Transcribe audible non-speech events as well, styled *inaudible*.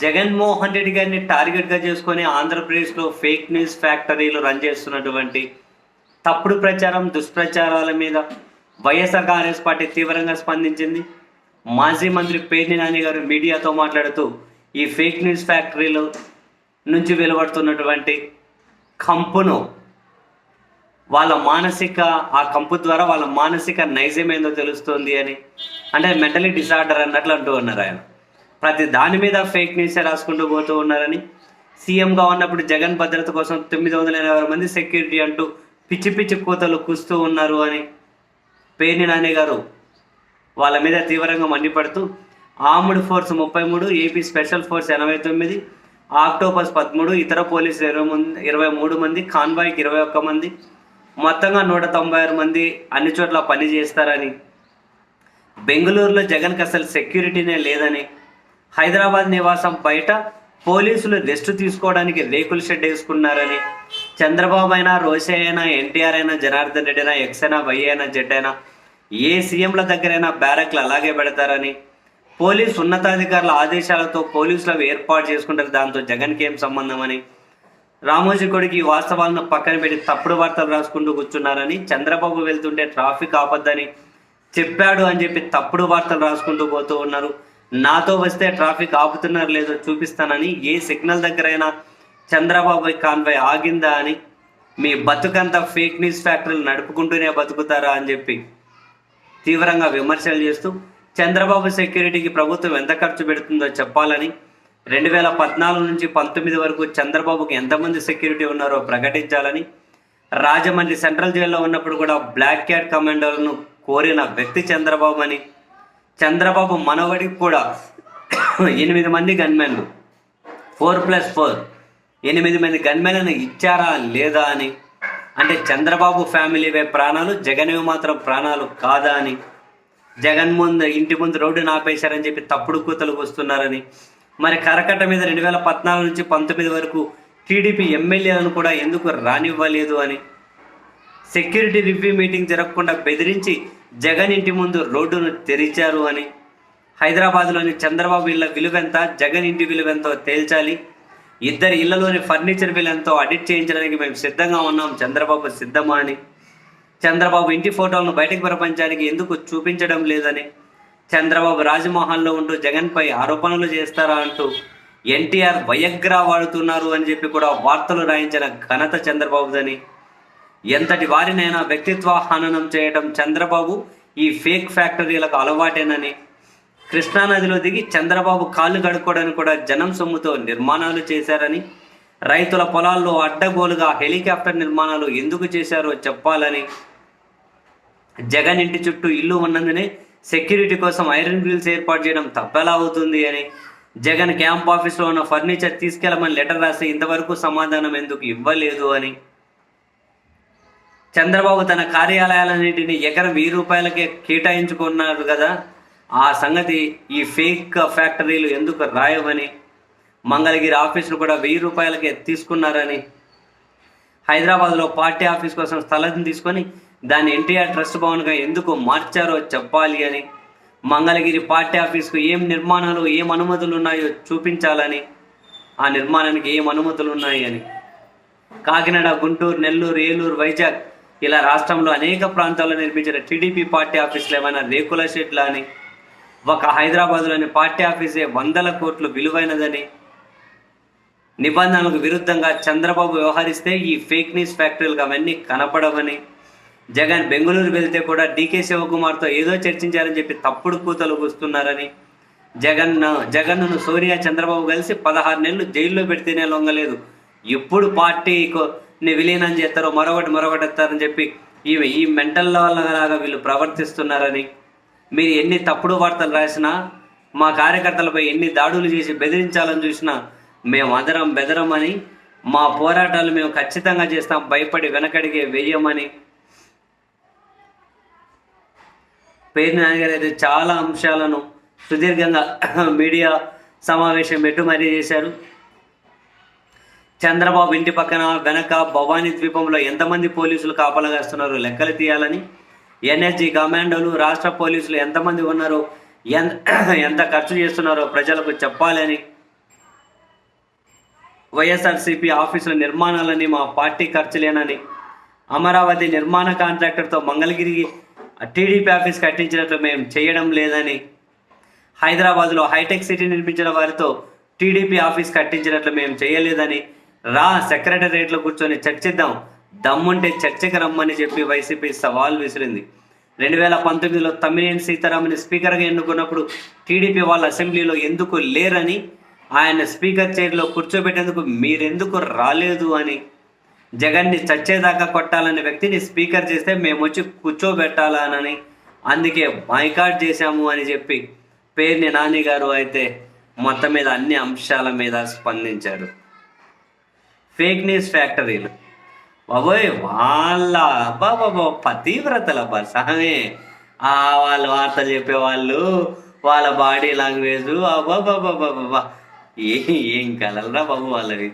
జగన్మోహన్ రెడ్డి గారిని టార్గెట్గా చేసుకొని ఆంధ్రప్రదేశ్లో ఫేక్ న్యూస్ ఫ్యాక్టరీలు రన్ చేస్తున్నటువంటి తప్పుడు ప్రచారం దుష్ప్రచారాల మీద వైఎస్ఆర్ కాంగ్రెస్ పార్టీ తీవ్రంగా స్పందించింది. మాజీ మంత్రి పేర్ని నాని గారు మీడియాతో మాట్లాడుతూ ఈ ఫేక్ న్యూస్ ఫ్యాక్టరీలో నుంచి వెలువడుతున్నటువంటి కంపును వాళ్ళ మానసిక ఆ కంపు ద్వారా వాళ్ళ మానసిక నైజమేందో తెలుస్తుంది అని. అంటే మెంటలీ డిసార్డర్ అన్నట్లు అంటూ ఉన్నారు ఆయన. ప్రతి దాని మీద ఫేక్ న్యూసే రాసుకుంటూ పోతూ ఉన్నారని. సీఎంగా ఉన్నప్పుడు జగన్ భద్రత కోసం తొమ్మిది వందల ఎనభై మంది సెక్యూరిటీ అంటూ పిచ్చి పిచ్చి కూతలు కూస్తూ ఉన్నారు అని పేర్ని నాని గారు వాళ్ళ మీద తీవ్రంగా మండిపడుతూ ఆర్మ్డ్ ఫోర్స్ ముప్పై మూడు ఏపీ స్పెషల్ ఫోర్స్ ఎనభై తొమ్మిది ఆక్టోపస్ పదమూడు ఇతర పోలీసులు ఇరవై మంది ఇరవై మూడు మంది కాన్వాయ్కి ఇరవై ఒక్క మంది మొత్తంగా నూట తొంభై ఆరు మంది అన్ని చోట్ల పని చేస్తారని. బెంగళూరులో జగన్కి అసలు సెక్యూరిటీనే లేదని హైదరాబాద్ నివాసం బయట పోలీసులు రెస్ట్ తీసుకోవడానికి రేకుల షెడ్ వేసుకున్నారని చంద్రబాబు అయినా రోసే అయినా ఎన్టీఆర్ అయినా జనార్దన్ రెడ్డి అయినా ఎక్స్ అయినా వై అయినా జెడ్ అయినా ఏ సీఎంల దగ్గరైనా బ్యారక్లు అలాగే పెడతారని పోలీస్ ఉన్నతాధికారుల ఆదేశాలతో పోలీసులు ఏర్పాటు చేసుకుంటారు. దాంతో జగన్కి ఏం సంబంధం అని రామోజీ కొడుకు వాస్తవాలను పక్కన పెట్టి తప్పుడు వార్తలు రాసుకుంటూ కూర్చున్నారని చంద్రబాబు వెళ్తుంటే ట్రాఫిక్ ఆపద్దని చెప్పాడు అని చెప్పి తప్పుడు వార్తలు రాసుకుంటూ పోతూ ఉన్నారు. నాతో వస్తే ట్రాఫిక్ ఆపుతున్నారు లేదో చూపిస్తానని ఏ సిగ్నల్ దగ్గరైనా చంద్రబాబు కాన్వాయ్ ఆగిందా అని మీ బతుకంతా ఫేక్ న్యూస్ ఫ్యాక్టరీలు నడుపుకుంటూనే బతుకుతారా అని చెప్పి తీవ్రంగా విమర్శలు చేస్తూ చంద్రబాబు సెక్యూరిటీకి ప్రభుత్వం ఎంత ఖర్చు పెడుతుందో చెప్పాలని రెండు వేల పద్నాలుగు నుంచి పంతొమ్మిది వరకు చంద్రబాబుకి ఎంతమంది సెక్యూరిటీ ఉన్నారో ప్రకటించాలని రాజమండ్రి సెంట్రల్ జైల్లో ఉన్నప్పుడు కూడా బ్లాక్ క్యాట్ కమాండోలను కోరిన వ్యక్తి చంద్రబాబు అని చంద్రబాబు మనవడికి కూడా ఎనిమిది మంది గన్మెన్లు. Four plus four. ఎనిమిది మంది గన్మెన్లను ఇచ్చారా లేదా అని. అంటే చంద్రబాబు ఫ్యామిలీవే ప్రాణాలు జగన్వి మాత్రం ప్రాణాలు కాదా అని. జగన్ ముందు ఇంటి ముందు రోడ్డు నాపేశారని చెప్పి తప్పుడు కూతలు వస్తున్నారని మరి కరకట్ట మీద రెండు వేల పద్నాలుగు నుంచి పంతొమ్మిది వరకు టీడీపీ ఎమ్మెల్యేలను కూడా ఎందుకు రానివ్వలేదు అని. సెక్యూరిటీ రివ్యూ మీటింగ్ జరగకుండా బెదిరించి జగన్ ఇంటి ముందు రోడ్డును తెరిచారు అని. హైదరాబాద్లోని చంద్రబాబు ఇళ్ళ విలువెంత జగన్ ఇంటి విలువెంతో తేల్చాలి. ఇద్దరి ఇళ్ళలోని ఫర్నిచర్ విలువెంతో ఎంతో అడిట్ చేయించడానికి మేము సిద్ధంగా ఉన్నాం చంద్రబాబు సిద్ధమా అని. చంద్రబాబు ఇంటి ఫోటోలను బయటకు ప్రపంచానికి ఎందుకు చూపించడం లేదని. చంద్రబాబు రాజమోహన్లో ఉంటూ జగన్పై ఆరోపణలు చేస్తారా అంటూ ఎన్టీఆర్ వయగ్రా వాడుతున్నారు అని చెప్పి కూడా వార్తలు రాయించిన ఘనత చంద్రబాబుదని. ఎంతటి వారినైనా వ్యక్తిత్వ హననం చేయడం చంద్రబాబు ఈ ఫేక్ ఫ్యాక్టరీలకు అలవాటేనని. కృష్ణానదిలో దిగి చంద్రబాబు కాళ్ళు కడుక్కోవడానికి కూడా జనం సొమ్ముతో నిర్మాణాలు చేశారని. రైతుల పొలాల్లో అడ్డగోలుగా హెలికాప్టర్ నిర్మాణాలు ఎందుకు చేశారో చెప్పాలని. జగన్ ఇంటి చుట్టూ ఇల్లు ఉన్నందునే సెక్యూరిటీ కోసం ఐరన్ గ్రిల్స్ ఏర్పాటు చేయడం తప్పెలా అవుతుంది అని. జగన్ క్యాంప్ ఆఫీస్లో ఉన్న ఫర్నిచర్ తీసుకెళ్ళమని లెటర్ రాసి ఇంతవరకు సమాధానం ఎందుకు ఇవ్వలేదు అని. చంద్రబాబు తన కార్యాలయాలన్నింటినీ ఎకరం వెయ్యి రూపాయలకే కేటాయించుకున్నారు కదా. ఆ సంగతి ఈ ఫేక్ ఫ్యాక్టరీలు ఎందుకు రాయవని మంగళగిరి ఆఫీసులు కూడా వెయ్యి రూపాయలకే తీసుకున్నారని హైదరాబాద్లో పార్టీ ఆఫీస్ కోసం స్థలం తీసుకొని దాన్ని ఎన్టీఆర్ ట్రస్ట్ భవన్గా ఎందుకు మార్చారో చెప్పాలి అని మంగళగిరి పార్టీ ఆఫీస్కు ఏం నిర్మాణాలు ఏం అనుమతులు ఉన్నాయో చూపించాలని ఆ నిర్మాణానికి ఏం అనుమతులు ఉన్నాయి అని. కాకినాడ గుంటూరు నెల్లూరు ఏలూరు వైజాగ్ ఇలా రాష్ట్రంలో అనేక ప్రాంతాల్లో నిర్మించిన టీడీపీ పార్టీ ఆఫీసులు ఏమైనా రేకుల షెడ్లు అని ఒక హైదరాబాద్లోని పార్టీ ఆఫీసే వందల కోట్లు విలువైనదని నిబంధనలకు విరుద్ధంగా చంద్రబాబు వ్యవహరిస్తే ఈ ఫేక్ న్యూస్ ఫ్యాక్టరీలకు అవన్నీ కనపడవని జగన్ బెంగళూరు వెళ్తే కూడా డీకే శివకుమార్తో ఏదో చర్చించారని చెప్పి తప్పుడు కూతలు కూస్తున్నారని జగన్ జగన్ను సోనియా చంద్రబాబు కలిసి పదహారు నెలలు జైల్లో పెడితేనే లొంగలేదు. ఇప్పుడు పార్టీ విలీనం చేస్తారో మరొకటి మరొకటి ఇస్తారని చెప్పి ఈ ఈ మెంటల్ లాగా వీళ్ళు ప్రవర్తిస్తున్నారని. మీరు ఎన్ని తప్పుడు వార్తలు రాసినా మా కార్యకర్తలపై ఎన్ని దాడులు చేసి బెదిరించాలని చూసినా మేము అదరం బెదరమని మా పోరాటాలు మేము ఖచ్చితంగా చేస్తాం భయపడి వెనకడిగే వేయమని. పేరు నాన్నగారు అయితే చాలా అంశాలను సుదీర్ఘంగా మీడియా సమావేశం పెట్టు మరీ చేశారు. చంద్రబాబు ఇంటి పక్కన వెనక భవానీ ద్వీపంలో ఎంతమంది పోలీసులు కాపలాగాస్తున్నారు లెక్కలు తీయాలని ఎన్ఎస్జి కమాండోలు రాష్ట్ర పోలీసులు ఎంతమంది ఉన్నారో ఎంత *clears throat* ఎంత ఖర్చు చేస్తున్నారో ప్రజలకు చెప్పాలని వైఎస్ఆర్సీపీ ఆఫీసుల నిర్మాణాలని మా పార్టీ ఖర్చులేనని అమరావతి నిర్మాణ కాంట్రాక్టర్తో మంగళగిరి టీడీపీ ఆఫీస్ కట్టించినట్లు మేము చేయడం లేదని హైదరాబాద్లో హైటెక్ సిటీ నిర్మించిన వారితో టీడీపీ ఆఫీస్ కట్టించినట్లు మేము చేయలేదని రా సెక్రటరియట్లో కూర్చొని చర్చిద్దాం. దమ్ముంటే చర్చకు రమ్మని చెప్పి వైసీపీ సవాల్ విసిరింది. రెండు వేల పంతొమ్మిదిలో తమ్మినేని సీతారామని స్పీకర్గా ఎన్నుకున్నప్పుడు టీడీపీ వాళ్ళ అసెంబ్లీలో ఎందుకు లేరని ఆయన స్పీకర్ చైర్లో కూర్చోబెట్టేందుకు మీరెందుకు రాలేదు అని. జగన్ని చచ్చేదాకా కొట్టాలనే వ్యక్తిని స్పీకర్ చేస్తే మేము వచ్చి కూర్చోబెట్టాలని అందుకే బాయ్కాట్ చేశాము అని చెప్పి పేర్ని నాని గారు అయితే మొత్తం మీద అన్ని అంశాల మీద స్పందించారు. ఫేక్ న్యూస్ ఫ్యాక్టరీలు బాబోయ్ వాళ్ళ బాబా పతివ్రతల సహమే ఆ వాళ్ళు వార్తలు చెప్పేవాళ్ళు వాళ్ళ బాడీ లాంగ్వేజ్ అబ్బాబాబాబా ఏ ఏం కలరా బాబు వాళ్ళవి